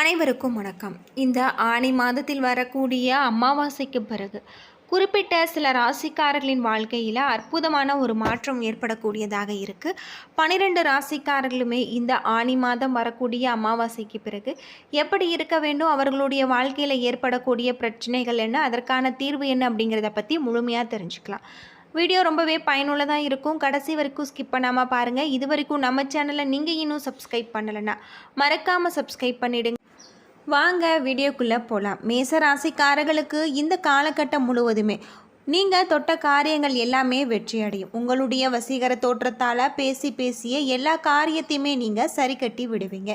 அனைவருக்கும் வணக்கம். இந்த ஆணி மாதத்தில் வரக்கூடிய அமாவாசைக்கு பிறகு குறிப்பிட்ட சில ராசிக்காரர்களின் வாழ்க்கையில் அற்புதமான ஒரு மாற்றம் ஏற்படக்கூடியதாக இருக்குது பன்னிரெண்டு ராசிக்காரர்களுமே இந்த ஆணி மாதம் வரக்கூடிய அமாவாசைக்கு பிறகு எப்படி இருக்க வேண்டும் அவர்களுடைய வாழ்க்கையில் ஏற்படக்கூடிய பிரச்சனைகள் என்ன அதற்கான தீர்வு என்ன அப்படிங்கிறத பற்றி முழுமையாக தெரிஞ்சுக்கலாம். வீடியோ ரொம்பவே பயனுள்ளதாக இருக்கும். கடைசி வரைக்கும் ஸ்கிப் பண்ணாமல் பாருங்கள் இது வரைக்கும் நம்ம சேனலை நீங்கள் இன்னும் சப்ஸ்கிரைப் பண்ணலைன்னா மறக்காமல் சப்ஸ்கிரைப் பண்ணிவிடுங்க வாங்க வீடியோக்குள்ளே போகலாம் மேச ராசிக்காரர்களுக்கு இந்த காலகட்டம் முழுவதுமே நீங்கள் தொட்ட காரியங்கள் எல்லாமே வெற்றி அடையும். உங்களுடைய வசீகர தோற்றத்தால் பேசி பேசிய எல்லா காரியத்தையுமே நீங்கள் சரி கட்டி விடுவீங்க.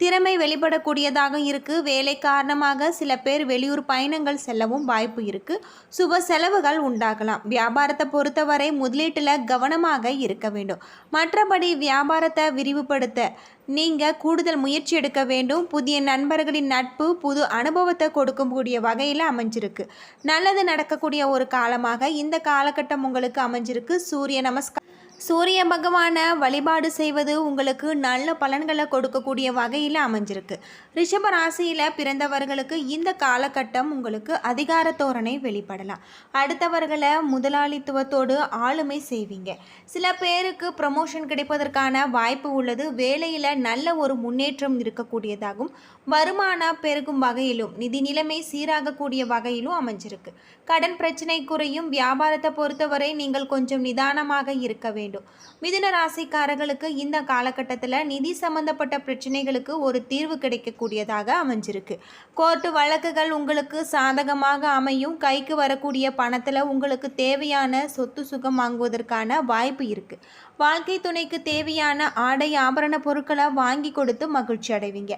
திறமை வெளிப்படக்கூடியதாக இருக்குது வேலை காரணமாக சில பேர் வெளியூர் பயணங்கள் செல்லவும் வாய்ப்பு இருக்குது சுப செலவுகள் உண்டாகலாம். வியாபாரத்தை பொறுத்தவரை முதலீட்டில் கவனமாக இருக்க வேண்டும். மற்றபடி வியாபாரத்தை விரிவுபடுத்த நீங்கள் கூடுதல் முயற்சி எடுக்க வேண்டும். புதிய நண்பர்களின் நட்பு புது அனுபவத்தை கொடுக்கக்கூடிய வகையில் அமைஞ்சிருக்கு. நல்லது நடக்கக்கூடிய ஒரு காலமாக இந்த காலகட்டம் உங்களுக்கு அமைஞ்சிருக்கு. சூரிய நமஸ்கார் சூரிய பகவானை வழிபாடு செய்வது உங்களுக்கு நல்ல பலன்களை கொடுக்கக்கூடிய வகையில் அமைஞ்சிருக்கு. ரிஷப ராசியில் பிறந்தவர்களுக்கு இந்த காலகட்டம் உங்களுக்கு அதிகார தோரணை வெளிப்படலாம். அடுத்தவர்களை முதலாளித்துவத்தோடு ஆளுமை செய்வீங்க. சில பேருக்கு ப்ரமோஷன் கிடைப்பதற்கான வாய்ப்பு உள்ளது. வேலையில் நல்ல ஒரு முன்னேற்றம் இருக்கக்கூடியதாகும் வருமானம் பெருகும் வகையிலும் நிதி நிலைமை சீராகக்கூடிய வகையிலும் அமைஞ்சிருக்கு. கடன் பிரச்சனை குறையும். வியாபாரத்தை பொறுத்தவரை நீங்கள் கொஞ்சம் நிதானமாக இருக்க வேண்டும். மிதுன ராசிக்காரர்களுக்கு இந்த காலகட்டத்தில் நிதி சம்பந்தப்பட்ட பிரச்சனைகளுக்கு ஒரு தீர்வு கிடைக்கக்கூடியதாக அமைஞ்சிருக்கு. கோர்ட்டு வழக்குகள் உங்களுக்கு சாதகமாக அமையும். கைக்கு வரக்கூடிய பணத்தில் உங்களுக்கு தேவையான சொத்து சுகம் வாங்குவதற்கான வாய்ப்பு இருக்குது வாழ்க்கை துணைக்கு தேவையான ஆடை ஆபரண பொருட்களை வாங்கி கொடுத்து மகிழ்ச்சி அடைவீங்க.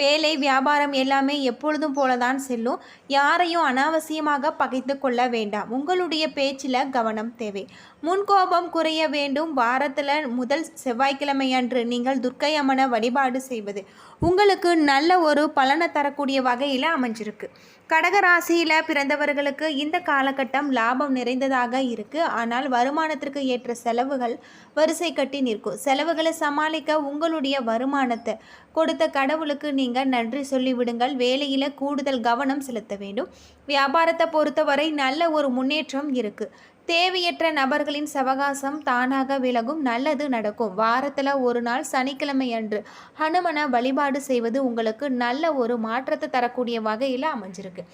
வேலை வியாபாரம் எல்லாமே எப்பொழுதும் போலதான் செல்லும். யாரையும் அனாவசியமாக பகைத்து கொள்ள வேண்டாம். உங்களுடைய பேச்சில் கவனம் தேவை. முன்கோபம் குறைய வேண்டும். வாரத்தில் முதல் செவ்வாய்க்கிழமை அன்று நீங்கள் துர்க்கை அம்மனை வழிபாடு செய்வது உங்களுக்கு நல்ல ஒரு பலனை தரக்கூடிய வகையில் அமைஞ்சிருக்கு. கடக ராசியில் பிறந்தவர்களுக்கு இந்த காலகட்டம் லாபம் நிறைந்ததாக இருக்குது ஆனால் வருமானத்திற்கு ஏற்ற செலவுகள் வரிசை கட்டி நிற்கும். செலவுகளை சமாளிக்க உங்களுடைய வருமானத்தை கொடுத்த கடவுளுக்கு நீங்கள் நன்றி சொல்லிவிடுங்கள். வேலையில் கூடுதல் கவனம் செலுத்த வேண்டும். வியாபாரத்தை பொறுத்தவரை நல்ல ஒரு முன்னேற்றம் இருக்குது தேவையற்ற நபர்களின் சவகாசம் தானாக விலகும் நல்லது நடக்கும். வாரத்தில் ஒரு நாள் சனிக்கிழமை அன்று ஹனுமனை வழிபாடு செய்வது உங்களுக்கு நல்ல ஒரு மாற்றத்தை தரக்கூடிய வகையில் அமைஞ்சிருக்கு.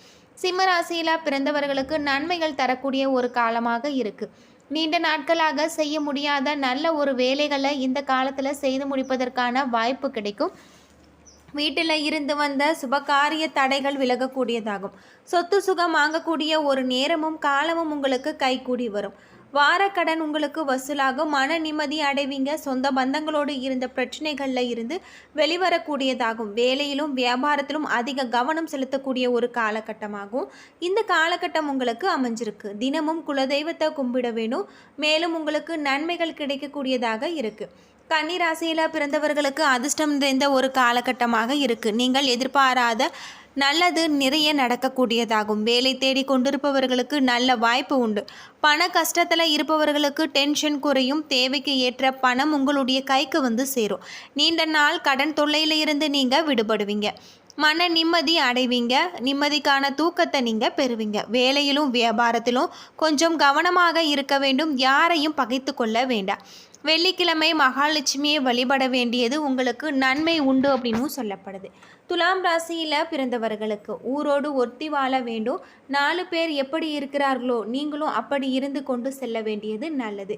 சிம்மராசியில் பிறந்தவர்களுக்கு நன்மைகள் தரக்கூடிய ஒரு காலமாக இருக்குது நீண்ட நாட்களாக செய்ய முடியாத நல்ல ஒரு வேலைகளை இந்த காலத்தில் செய்து முடிப்பதற்கான வாய்ப்பு கிடைக்கும். வீட்டில் இருந்து வந்த சுபகாரிய தடைகள் விலகக்கூடியதாகும். சொத்து சுகம் வாங்கக்கூடிய ஒரு நேரமும் காலமும் உங்களுக்கு கைகூடி வரும். வாரக்கடன் உங்களுக்கு வசூலாகும். மன நிம்மதி அடைவீங்க. சொந்த பந்தங்களோடு இருந்த பிரச்சனைகளில் இருந்து வெளிவரக்கூடியதாகும். வேலையிலும் வியாபாரத்திலும் அதிக கவனம் செலுத்தக்கூடிய ஒரு காலகட்டமாகும். இந்த காலகட்டம் உங்களுக்கு அமைஞ்சிருக்கு. தினமும் குலதெய்வத்தை கும்பிட வேணும். மேலும் உங்களுக்கு நன்மைகள் கிடைக்கக்கூடியதாக இருக்குது கன்னிராசியில் பிறந்தவர்களுக்கு அதிர்ஷ்டம் நிறைந்த ஒரு காலகட்டமாக இருக்குது நீங்கள் எதிர்பாராத நல்லது நிறைய நடக்கக்கூடியதாகும். வேலை தேடி கொண்டிருப்பவர்களுக்கு நல்ல வாய்ப்பு உண்டு. பண கஷ்டத்தில் இருப்பவர்களுக்கு டென்ஷன் குறையும். தேவைக்கு ஏற்ற பணம் உங்களுடைய கைக்கு வந்து சேரும். நீண்ட நாள் கடன் தொல்லையில் இருந்து நீங்கள் விடுபடுவீங்க. மன நிம்மதி அடைவீங்க. நிம்மதிக்கான தூக்கத்தை நீங்கள் பெறுவீங்க. வேலையிலும் வியாபாரத்திலும் கொஞ்சம் கவனமாக இருக்க வேண்டும். யாரையும் பகைத்து கொள்ள வேண்டாம். வெள்ளிக்கிழமை மகாலட்சுமியை வழிபட வேண்டியது உங்களுக்கு நன்மை உண்டு அப்படின்னும் சொல்லப்படுது. துலாம் ராசியில் பிறந்தவர்களுக்கு ஊரோடு ஒட்டி வாழ வேண்டும். நாலு பேர் எப்படி இருக்கிறார்களோ நீங்களும் அப்படி இருந்து கொண்டு செல்ல வேண்டியது நல்லது.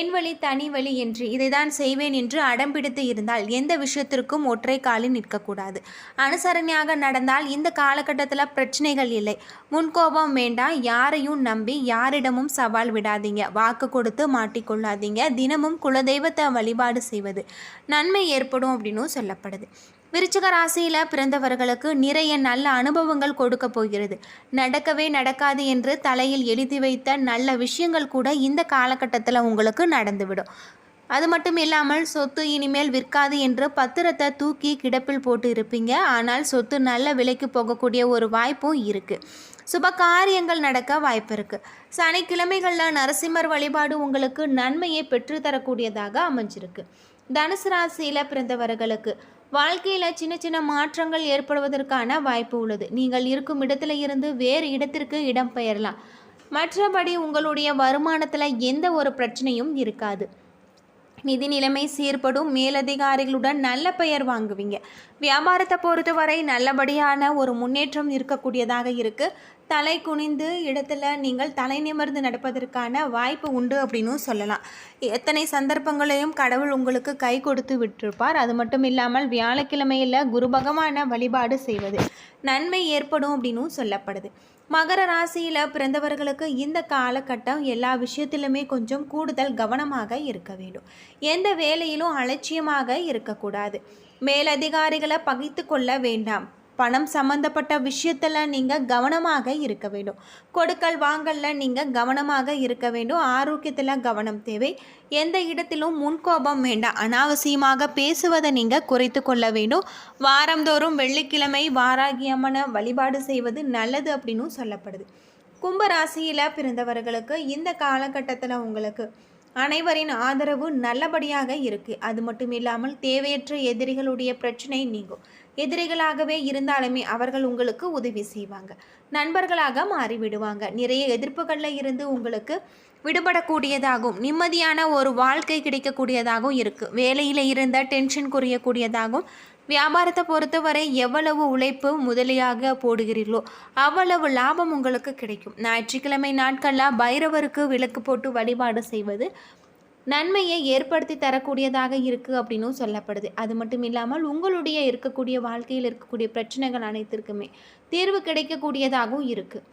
என் வழி தனி வழி என்று இதை தான் செய்வேன் என்று அடம்பிடித்து இருந்தால் எந்த விஷயத்திற்கும் ஒற்றை காலில் நிற்கக்கூடாது. அனுசரணையாக நடந்தால் இந்த காலகட்டத்தில் பிரச்சனைகள் இல்லை. முன்கோபம் வேண்டாம். யாரையும் நம்பி யாரிடமும் சவால் விடாதீங்க. வாக்கு கொடுத்து மாட்டிக்கொள்ளாதீங்க. தினமும் குலதெய்வத்தை வழிபாடு செய்வது நன்மை ஏற்படும் அப்படின்னும் சொல்லப்படுது. விருச்சிக ராசியில் பிறந்தவர்களுக்கு நிறைய நல்ல அனுபவங்கள் கொடுக்க போகிறது. நடக்கவே நடக்காது என்று தலையில் எழுதி வைத்த நல்ல விஷயங்கள் கூட இந்த காலகட்டத்தில் உங்களுக்கு நடந்துவிடும். அது மட்டும் இல்லாமல் சொத்து இனிமேல் விற்காது என்று பத்திரத்தை தூக்கி கிடப்பில் போட்டு இருப்பீங்க. ஆனால் சொத்து நல்ல விலைக்கு போகக்கூடிய ஒரு வாய்ப்பும் இருக்குது சுப காரியங்கள் நடக்க வாய்ப்பு இருக்குது சனிக்கிழமைகளில் நரசிம்மர் வழிபாடு உங்களுக்கு நன்மையை பெற்றுத்தரக்கூடியதாக அமைஞ்சிருக்கு. தனுசு ராசியில் பிறந்தவர்களுக்கு வாழ்க்கையில் சின்ன சின்ன மாற்றங்கள் ஏற்படுவதற்கான வாய்ப்பு உள்ளது. நீங்கள் இருக்கும் இடத்துல இருந்து வேறு இடத்திற்கு இடம் பெயரலாம். மற்றபடி உங்களுடைய வருமானத்தில் எந்த ஒரு பிரச்சனையும் இருக்காது. நிதி நிலைமை சீர்படும் மேலதிகாரிகளுடன் நல்ல பெயர் வாங்குவீங்க. வியாபாரத்தை பொறுத்தவரை நல்லபடியான ஒரு முன்னேற்றம் இருக்கக்கூடியதாக இருக்குது தலை குனிந்து இடத்துல நீங்கள் தலை நிமிர்ந்து நடப்பதற்கான வாய்ப்பு உண்டு அப்படின்னும் சொல்லலாம். எத்தனை சந்தர்ப்பங்களையும் கடவுள் உங்களுக்கு கை கொடுத்து விட்டிருப்பார். அது மட்டும் இல்லாமல் வியாழக்கிழமையில் குரு பகவான வழிபாடு செய்வது நன்மை ஏற்படும் அப்படின்னும் சொல்லப்படுது. மகர ராசியில் பிறந்தவர்களுக்கு இந்த காலகட்டம் எல்லா விஷயத்திலுமே கொஞ்சம் கூடுதல் கவனமாக இருக்க வேண்டும். எந்த வேலையிலும் அலட்சியமாக இருக்கக்கூடாது. மேலதிகாரிகளை பகித்து கொள்ள வேண்டாம். பணம் சம்மந்தப்பட்ட விஷயத்தில் நீங்கள் கவனமாக இருக்க வேண்டும். கொடுக்கல் வாங்கலில் நீங்கள் கவனமாக இருக்க வேண்டும். ஆரோக்கியத்தில் கவனம் தேவை. எந்த இடத்திலும் முன்கோபம் வேண்டாம். அனாவசியமாக பேசுவதை நீங்கள் குறைத்து கொள்ள வேண்டும். வாரந்தோறும் வெள்ளிக்கிழமை வாராகியம்மன வழிபாடு செய்வது நல்லது அப்படின்னு சொல்லப்படுது. கும்பராசியில் பிறந்தவர்களுக்கு இந்த காலகட்டத்தில் உங்களுக்கு அனைவரின் ஆதரவு நல்லபடியாக இருக்குது அது மட்டும் இல்லாமல் தேவையற்ற எதிரிகளுடைய பிரச்சனை நீங்கும். எதிரிகளாகவே இருந்தாலுமே அவர்கள் உங்களுக்கு உதவி செய்வாங்க. நண்பர்களாக மாறிவிடுவாங்க. நிறைய எதிர்ப்புகளில் இருந்து உங்களுக்கு விடுபடக்கூடியதாகவும் நிம்மதியான ஒரு வாழ்க்கை கிடைக்கக்கூடியதாகவும் இருக்குது வேலையில் இருந்த டென்ஷன் குறையக்கூடியதாகவும் வியாபாரத்தை பொறுத்தவரை எவ்வளவு உழைப்பு முதலியாக போடுகிறீர்களோ அவ்வளவு லாபம் உங்களுக்கு கிடைக்கும். ஞாயிற்றுக்கிழமை நாட்களில் பைரவருக்கு விளக்கு போட்டு வழிபாடு செய்வது நன்மையை ஏற்படுத்தி தரக்கூடியதாக இருக்குது அப்படின்னும் சொல்லப்படுது. அது மட்டும் இல்லாமல் உங்களுடைய இருக்கக்கூடிய வாழ்க்கையில் இருக்கக்கூடிய பிரச்சனைகள் அனைத்திற்குமே தீர்வு கிடைக்கக்கூடியதாகவும் இருக்குது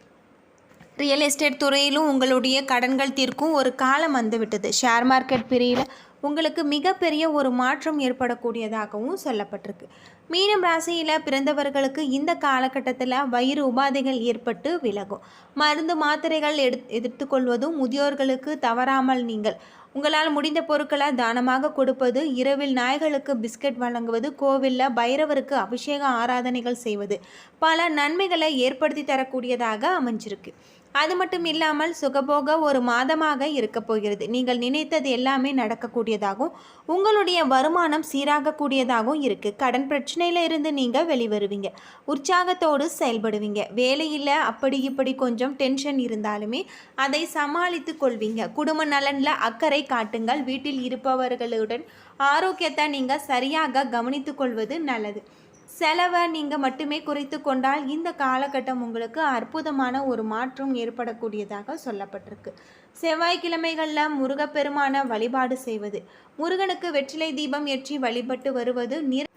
ரியல் எஸ்டேட் துறையிலும் உங்களுடைய கடன்கள் தீர்க்கும் ஒரு காலம் வந்துவிட்டது. ஷேர் மார்க்கெட் பிரியில் உங்களுக்கு மிகப்பெரிய ஒரு மாற்றம் ஏற்படக்கூடியதாகவும் சொல்லப்பட்டிருக்கு. மீனம் ராசியில் பிறந்தவர்களுக்கு இந்த காலகட்டத்தில் வயிறு உபாதைகள் ஏற்பட்டு விலகும். மருந்து மாத்திரைகள் எடு எடுத்துக்கொள்வதும் முதியோர்களுக்கு தவறாமல் நீங்கள் உங்களால் முடிந்த பொருட்களை தானமாக கொடுப்பது இரவில் நாய்களுக்கு பிஸ்கட் வழங்குவது கோவிலில் பைரவருக்கு அபிஷேக ஆராதனைகள் செய்வது பல நன்மைகளை ஏற்படுத்தி தரக்கூடியதாக அமைஞ்சிருக்கு. அது மட்டும் இல்லாமல் சுகபோக ஒரு மாதமாக இருக்க போகிறது. நீங்கள் நினைத்தது எல்லாமே நடக்கக்கூடியதாகவும் உங்களுடைய வருமானம் சீராகக்கூடியதாகவும் இருக்குது கடன் பிரச்சனையில் இருந்து நீங்கள் வெளிவருவீங்க. உற்சாகத்தோடு செயல்படுவீங்க. வேலையில் அப்படி இப்படி கொஞ்சம் டென்ஷன் இருந்தாலுமே அதை சமாளித்து கொள்வீங்க. குடும்ப நலனில் அக்கறை காட்டுங்கள். வீட்டில் இருப்பவர்களுடன் ஆரோக்கியத்தை நீங்கள் சரியாக கவனித்து கொள்வது நல்லது. செலவை நீங்கள் மட்டுமே குறைத்து கொண்டால் இந்த காலகட்டம் உங்களுக்கு அற்புதமான ஒரு மாற்றம் ஏற்படக்கூடியதாக சொல்லப்பட்டிருக்கு. செவ்வாய்க்கிழமைகளில் முருகப்பெருமான வழிபாடு செய்வது. முருகனுக்கு வெற்றிலை தீபம் ஏற்றி வழிபட்டு வருவது நிற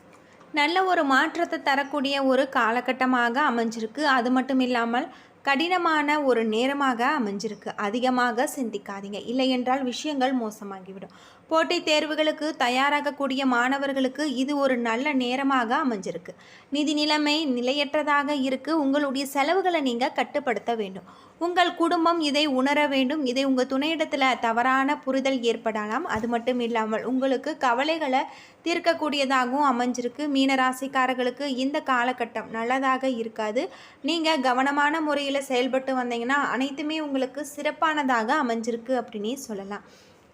நல்ல ஒரு மாற்றத்தை தரக்கூடிய ஒரு காலகட்டமாக அமைஞ்சிருக்கு. அது மட்டும் இல்லாமல் கடினமான ஒரு நேரமாக அமைஞ்சிருக்கு. அதிகமாக சிந்திக்காதீங்க. இல்லை என்றால் விஷயங்கள் மோசமாகிவிடும். போட்டித் தேர்வுகளுக்கு தயாராகக்கூடிய மாணவர்களுக்கு இது ஒரு நல்ல நேரமாக அமைஞ்சிருக்கு. நிதி நிலைமை நிலையற்றதாக இருக்கு. உங்களுடைய செலவுகளை நீங்கள் கட்டுப்படுத்த வேண்டும். உங்கள் குடும்பம் இதை உணர வேண்டும். இதை உங்கள் துணையிடத்தில் தவறான புரிதல் ஏற்படலாம். அது மட்டும் இல்லாமல் உங்களுக்கு கவலைகளை தீர்க்கக்கூடியதாகவும் அமைஞ்சிருக்கு. மீனராசிக்காரர்களுக்கு இந்த காலகட்டம் நல்லதாக இருக்காது. நீங்கள் கவனமான முறையில் செயல்பட்டு வந்தீங்கன்னா அனைத்துமே உங்களுக்கு சிறப்பானதாக அமைஞ்சிருக்கு அப்படின்னே சொல்லலாம்.